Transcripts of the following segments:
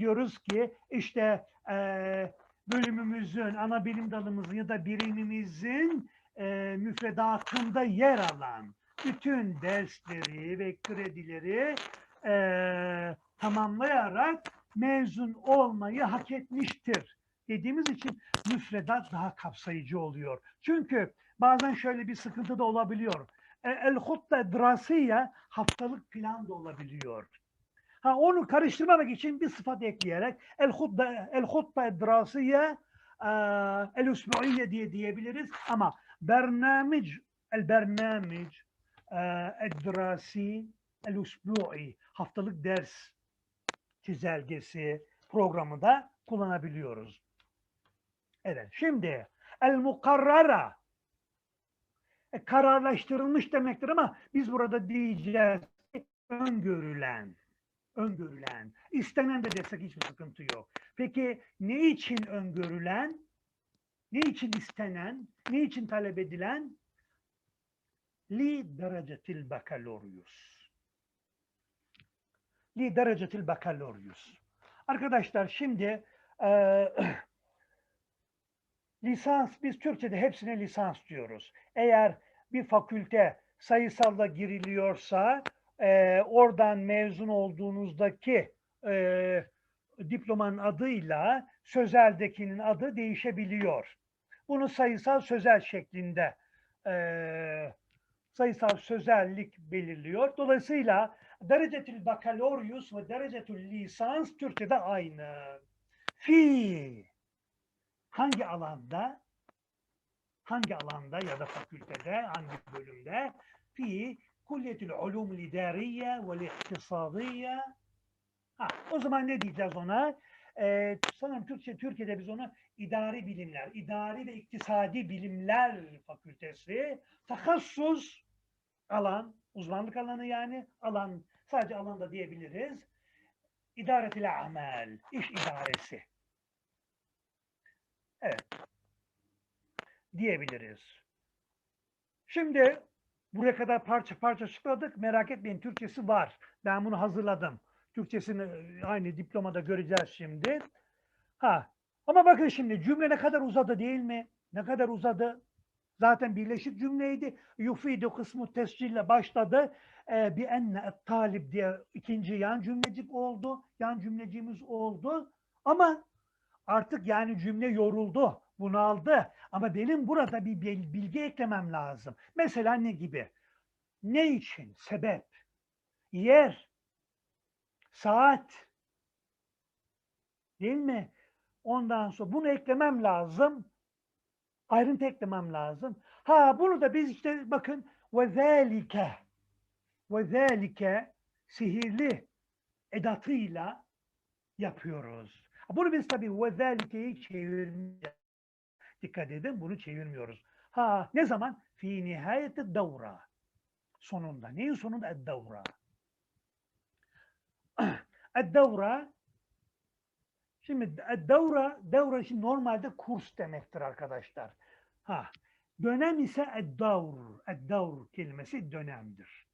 diyoruz ki işte e, bölümümüzün, ana bilim dalımızın ya da birimimizin e, müfredatında yer alan bütün dersleri ve kredileri e, tamamlayarak mezun olmayı hak etmiştir dediğimiz için müfredat daha kapsayıcı oluyor. Çünkü bazen şöyle bir sıkıntı da olabiliyor. E, El hutta drasiye haftalık plan da olabiliyor. Ha onu karıştırmamak için bir sıfat ekleyerek el hutta el hutta drasiye e, el usbuiye diye diyebiliriz. Ama bernamic el bernamic el drasi el usbu'i haftalık ders çizelgesi programı da kullanabiliyoruz. Evet şimdi el mukarrara. E, kararlaştırılmış demektir ama biz burada diyeceğiz öngörülen öngörülen, istenen de desek hiçbir sıkıntı yok. Peki ne için öngörülen, ne için istenen, ne için talep edilen? Li derecetil bakaloryus. Li derecetil bakaloryus. Arkadaşlar şimdi e, lisans, biz Türkçe'de hepsine lisans diyoruz. Eğer bir fakülte sayısalda giriliyorsa e, oradan mezun olduğunuzdaki e, diplomanın adıyla sözeldekinin adı değişebiliyor. Bunu sayısal sözel şeklinde e, sayısal sözellik belirliyor. Dolayısıyla derecetil bakaloryus ve derecetil lisans Türkçe'de aynı. Fi hangi alanda hangi alanda ya da fakültede hangi bölümde fi kulliyetül ulum lidariye ve iktisadiye ha, o zaman ne diyeceğiz ona? Ee, sanırım Türkçe, Türkiye'de biz ona idari bilimler, idari ve iktisadi bilimler fakültesi, takassus alan, uzmanlık alanı yani alan, sadece alanda diyebiliriz. İdaretil amel, iş idaresi. Evet. Diyebiliriz. Şimdi buraya kadar parça parça açıkladık. Merak etmeyin Türkçesi var. Ben bunu hazırladım. Türkçesini e, aynı diplomada göreceğiz şimdi. Ha. Ama bakın şimdi cümle ne kadar uzadı değil mi? Ne kadar uzadı? Zaten birleşik cümleydi. Yufidu kısmı tescille başladı. Ee, bir enne talip diye ikinci yan cümlecik oldu. Yan cümlecimiz oldu. Ama artık yani cümle yoruldu, bunaldı. Ama benim burada bir bilgi eklemem lazım. Mesela ne gibi? Ne için? Sebep. Yer. Saat. Değil mi? Ondan sonra bunu eklemem lazım. Ayrıntı eklemem lazım. Ha bunu da biz işte bakın ve zâlike ve zâlike sihirli edatıyla yapıyoruz. Bunu biz tabii ve zâlikeyi çevirmeyeceğiz. Dikkat edin bunu çevirmiyoruz. Ha ne zaman? Fi nihayeti davra. Sonunda. Neyin sonunda? Ed-davra. Ed-davra Şimdi ed-davra, davra şimdi normalde kurs demektir arkadaşlar. Ha, dönem ise ed-davr. Ed-davr kelimesi dönemdir.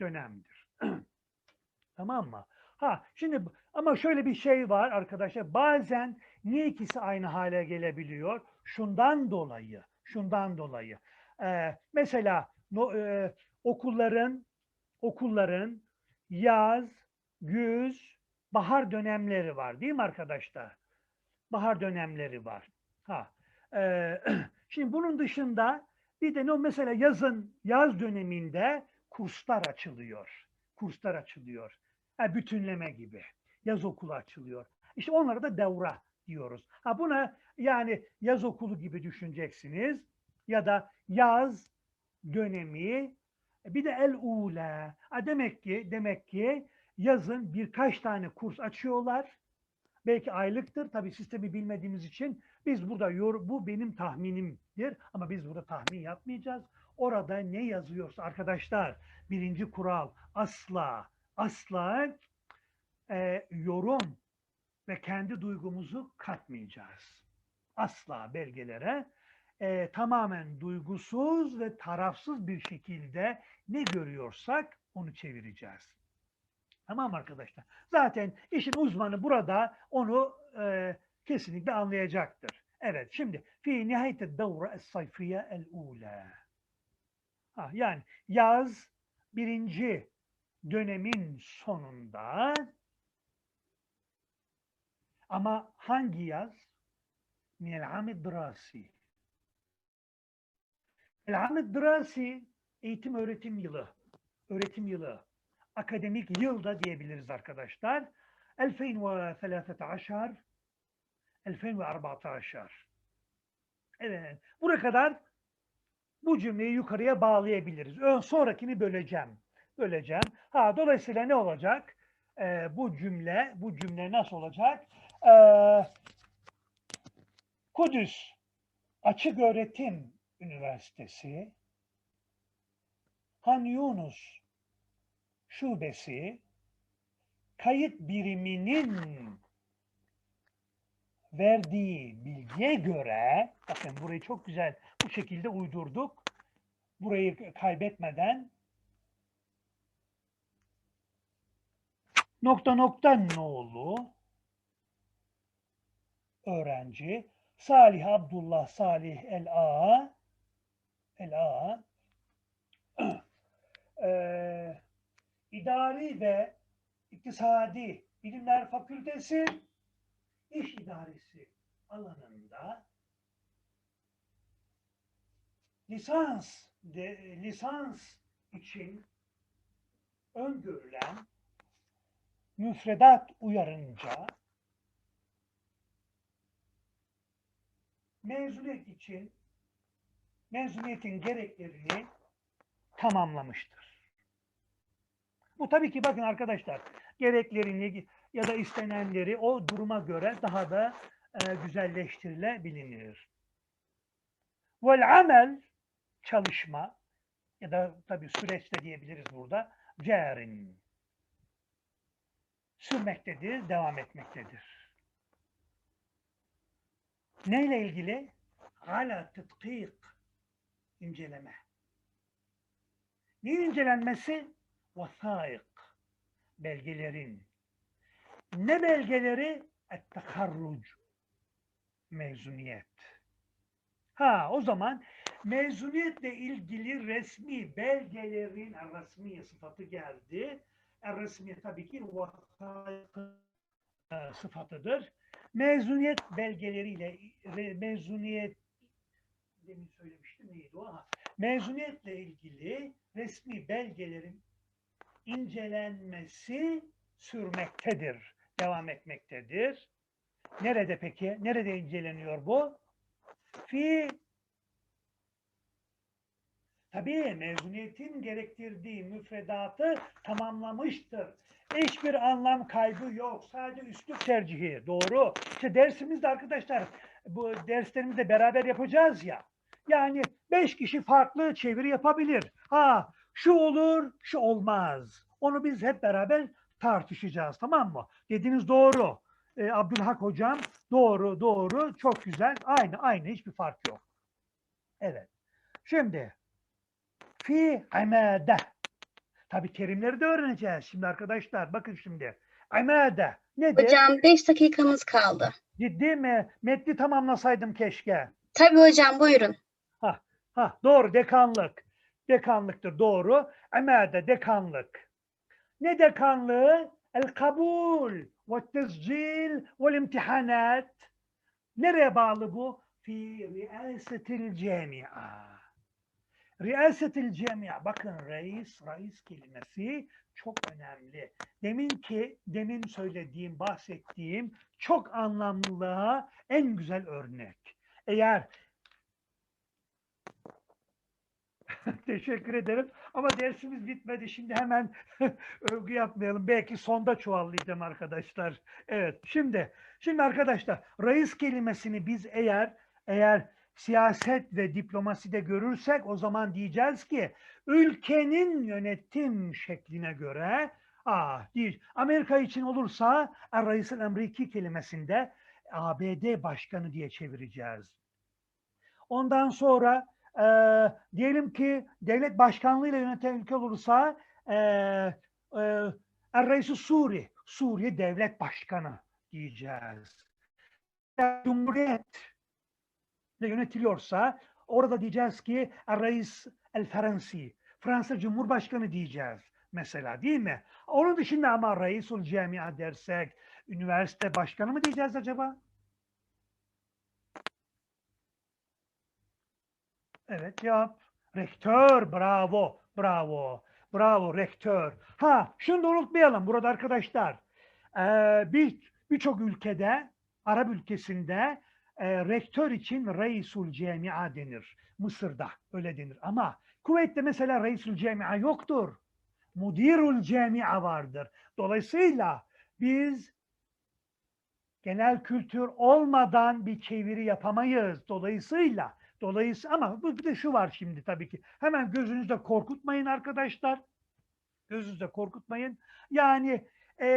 Dönemdir. tamam mı? Ha, şimdi ama şöyle bir şey var arkadaşlar. Bazen niye ikisi aynı hale gelebiliyor? Şundan dolayı, şundan dolayı. Ee, mesela no, e, okulların okulların yaz, güz, bahar dönemleri var değil mi arkadaşlar? Bahar dönemleri var. Ha. E, şimdi bunun dışında bir de no mesela yazın yaz döneminde kurslar açılıyor. Kurslar açılıyor. Ha, bütünleme gibi. Yaz okulu açılıyor. İşte onlara da devra diyoruz. Ha buna yani yaz okulu gibi düşüneceksiniz ya da yaz dönemi bir de el ula. Ha demek ki demek ki yazın birkaç tane kurs açıyorlar. Belki aylıktır. Tabii sistemi bilmediğimiz için biz burada bu benim tahminimdir ama biz burada tahmin yapmayacağız. Orada ne yazıyorsa arkadaşlar birinci kural asla asla e, yorum ve kendi duygumuzu katmayacağız. Asla belgelere e, tamamen duygusuz ve tarafsız bir şekilde ne görüyorsak onu çevireceğiz. Tamam arkadaşlar? Zaten işin uzmanı burada onu e, kesinlikle anlayacaktır. Evet şimdi fi nihayet devre es-sayfiye el-ula. Ha, yani yaz birinci dönemin sonunda ama hangi yaz? Minel amid drasi. El amid drasi eğitim öğretim yılı. Öğretim yılı. Akademik yıl da diyebiliriz arkadaşlar. 2013 2014 Evet. Buraya kadar bu cümleyi yukarıya bağlayabiliriz. Ön sonrakini böleceğim. Böleceğim. Ha dolayısıyla ne olacak? Ee, bu cümle, bu cümle nasıl olacak? Ee, Kudüs Açık Öğretim Üniversitesi Han Yunus Şubesi kayıt biriminin verdiği bilgiye göre bakın burayı çok güzel bu şekilde uydurduk. Burayı kaybetmeden nokta nokta nolu öğrenci. Salih Abdullah Salih El A. El A. Eee, İdari ve İktisadi Bilimler Fakültesi İş İdaresi alanında lisans de, lisans için öngörülen müfredat uyarınca mezuniyet için mezuniyetin gereklerini tamamlamıştır. Bu tabii ki bakın arkadaşlar gereklerini ya da istenenleri o duruma göre daha da e, güzelleştirilebilir. Vel amel çalışma ya da tabii süreç de diyebiliriz burada. Cerin sürmektedir, devam etmektedir. Neyle ilgili? Hala tıtkik inceleme. Neyin incelenmesi? Vasaik belgelerin. Ne belgeleri? Et-teharruc mezuniyet. Ha o zaman mezuniyetle ilgili resmi belgelerin resmi sıfatı geldi. Resmi tabii ki vasaik e, sıfatıdır. Mezuniyet belgeleriyle re- mezuniyet demin söylemiştim neydi o? Ha, mezuniyetle ilgili resmi belgelerin incelenmesi sürmektedir, devam etmektedir. Nerede peki? Nerede inceleniyor bu? Fi Tabii mezuniyetin gerektirdiği müfredatı tamamlamıştır. Hiçbir anlam kaybı yok. Sadece üslup tercihi. Doğru. İşte dersimizde arkadaşlar bu derslerimizde beraber yapacağız ya. Yani beş kişi farklı çeviri yapabilir. Ha şu olur, şu olmaz. Onu biz hep beraber tartışacağız tamam mı? Dediğiniz doğru. Ee, Abdülhak hocam doğru doğru çok güzel. Aynı aynı hiçbir fark yok. Evet. Şimdi fi amade. Tabii terimleri de öğreneceğiz şimdi arkadaşlar. Bakın şimdi. Amade nedir? Hocam 5 dakikamız kaldı. Ciddi mi? Metni tamamlasaydım keşke. Tabii hocam buyurun. Ha doğru dekanlık. Dekanlıktır doğru. Amade dekanlık. Ne dekanlığı? El kabul ve tescil ve imtihanat. Nereye bağlı bu? Fi riasetil cemia. Riasetil cemia. Bakın reis, reis kelimesi çok önemli. Demin ki, demin söylediğim, bahsettiğim çok anlamlılığa en güzel örnek. Eğer Teşekkür ederim. Ama dersimiz bitmedi. Şimdi hemen övgü yapmayalım. Belki sonda çuvallayacağım arkadaşlar. Evet. Şimdi şimdi arkadaşlar reis kelimesini biz eğer eğer siyaset ve diplomaside görürsek o zaman diyeceğiz ki ülkenin yönetim şekline göre ah değil. Amerika için olursa Er-Reis-i Emriki kelimesinde ABD başkanı diye çevireceğiz. Ondan sonra e, diyelim ki devlet başkanlığıyla yöneten ülke olursa e, e, Er-Reis-i Suri. Suriye Devlet Başkanı diyeceğiz. Cumhuriyet yönetiliyorsa orada diyeceğiz ki Er-Reis el-Ferensi. Fransa Cumhurbaşkanı diyeceğiz mesela değil mi? Onun dışında ama Reisul Cemia dersek üniversite başkanı mı diyeceğiz acaba? Evet cevap. Rektör bravo bravo bravo rektör. Ha şunu da unutmayalım burada arkadaşlar. Ee, bir birçok ülkede Arap ülkesinde e, rektör için Reisul Cemia denir. Mısır'da öyle denir ama Kuveyt'te mesela Reisul Cemia yoktur. Mudirul Cemia vardır. Dolayısıyla biz genel kültür olmadan bir çeviri yapamayız. Dolayısıyla dolayısıyla ama bir de şu var şimdi tabii ki. Hemen gözünüzde korkutmayın arkadaşlar. Gözünüzde korkutmayın. Yani e,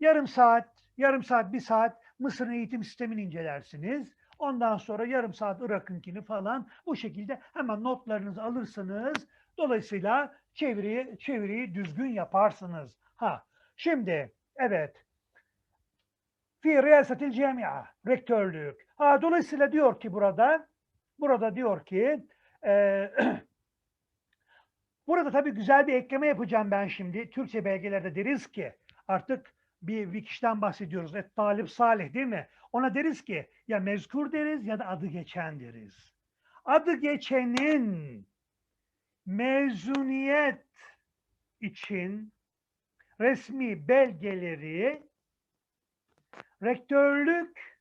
yarım saat, yarım saat, bir saat Mısır'ın eğitim sistemini incelersiniz. Ondan sonra yarım saat Irak'ınkini falan bu şekilde hemen notlarınızı alırsınız. Dolayısıyla çeviriyi, çeviriyi düzgün yaparsınız. Ha, şimdi evet. Fi riyasetil cemia, rektörlük. Ha, dolayısıyla diyor ki burada, burada diyor ki, e, burada tabii güzel bir ekleme yapacağım ben şimdi. Türkçe belgelerde deriz ki, artık bir, bir kişiden bahsediyoruz. Et talip salih değil mi? Ona deriz ki ya mezkur deriz ya da adı geçen deriz. Adı geçenin mezuniyet için resmi belgeleri rektörlük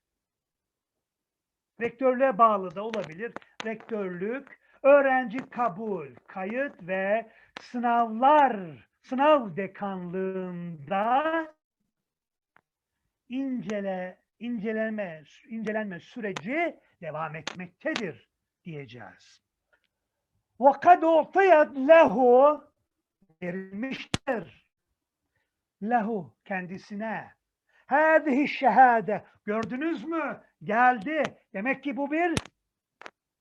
rektörlüğe bağlı da olabilir. Rektörlük, öğrenci kabul, kayıt ve sınavlar, sınav dekanlığında incele, inceleme, incelenme süreci devam etmektedir diyeceğiz. وَقَدْ اُعْطِيَتْ lehu verilmiştir. Lehu kendisine. Hâzihi şehade. Gördünüz mü? Geldi. Demek ki bu bir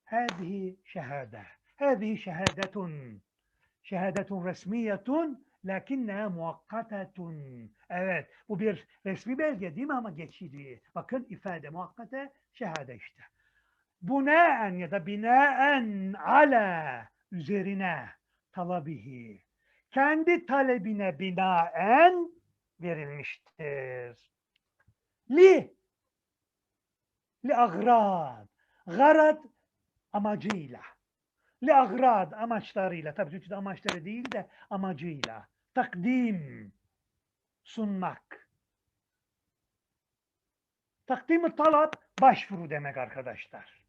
hâzihi şehade. Hâzihi şehadetun. Şehadetun resmiyetun lakinneha muakkatetun. Evet, bu bir resmi belge değil mi ama geçici. Bakın ifade muakkate, şehade işte. Bunaen ya da binaen ala üzerine talabihi. Kendi talebine binaen verilmiştir. Li li agrad. Garad amacıyla. Li agrad amaçlarıyla. Tabii Türkçe'de amaçları değil de amacıyla. Takdim sunmak. Takdim talap başvuru demek arkadaşlar.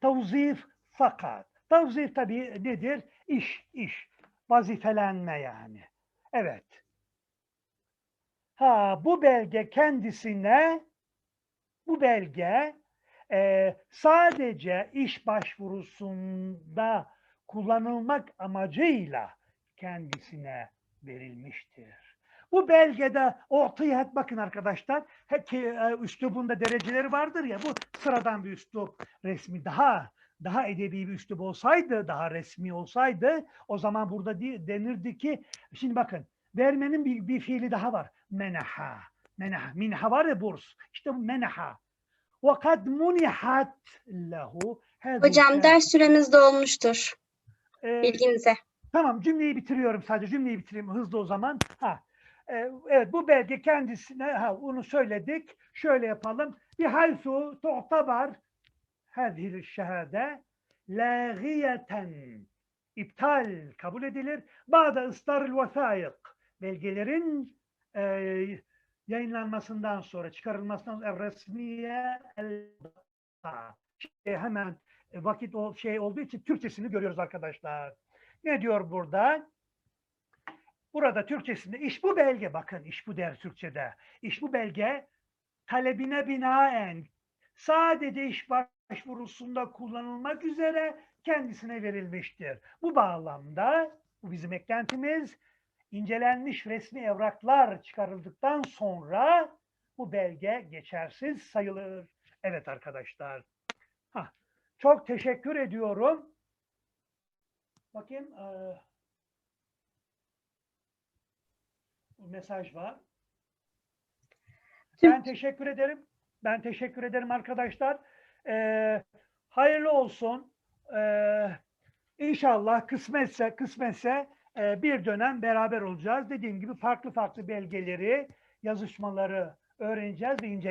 Tavzif fakat. Tavzif tabii nedir? İş, iş. Vazifelenme yani. Evet. Ha bu belge kendisine bu belge e, sadece iş başvurusunda kullanılmak amacıyla kendisine verilmiştir. Bu belgede ortaya bakın arkadaşlar ki e, üslubunda dereceleri vardır ya bu sıradan bir üslup resmi daha daha edebi bir üslup olsaydı daha resmi olsaydı o zaman burada di- denirdi ki şimdi bakın vermenin bir, bir fiili daha var menaha menaha minha var ya burs işte bu menaha ve kad munihat lehu Hocam ders süremiz dolmuştur. e, Bilginize. Tamam cümleyi bitiriyorum sadece cümleyi bitireyim hızlı o zaman. Ha. e, evet bu belge kendisine ha bunu söyledik. Şöyle yapalım. Bir haysu tu'tabar hadhihi şehade lâgiyeten iptal kabul edilir. Bağda ıstarıl vesayık belgelerin e, yayınlanmasından sonra çıkarılmasından sonra resmiye Şey, hemen e, vakit o şey olduğu için Türkçesini görüyoruz arkadaşlar. Ne diyor burada? Burada Türkçesinde iş bu belge bakın iş bu der Türkçede. İş bu belge talebine binaen sadece iş başvurusunda kullanılmak üzere kendisine verilmiştir. Bu bağlamda bu bizim eklentimiz incelenmiş resmi evraklar çıkarıldıktan sonra bu belge geçersiz sayılır. Evet arkadaşlar. Hah, çok teşekkür ediyorum. Bakayım. bir mesaj var. Ben teşekkür ederim. Ben teşekkür ederim arkadaşlar. Ee, hayırlı olsun. Ee, inşallah kısmetse kısmetse e, bir dönem beraber olacağız. Dediğim gibi farklı farklı belgeleri, yazışmaları öğreneceğiz ve inceleyeceğiz.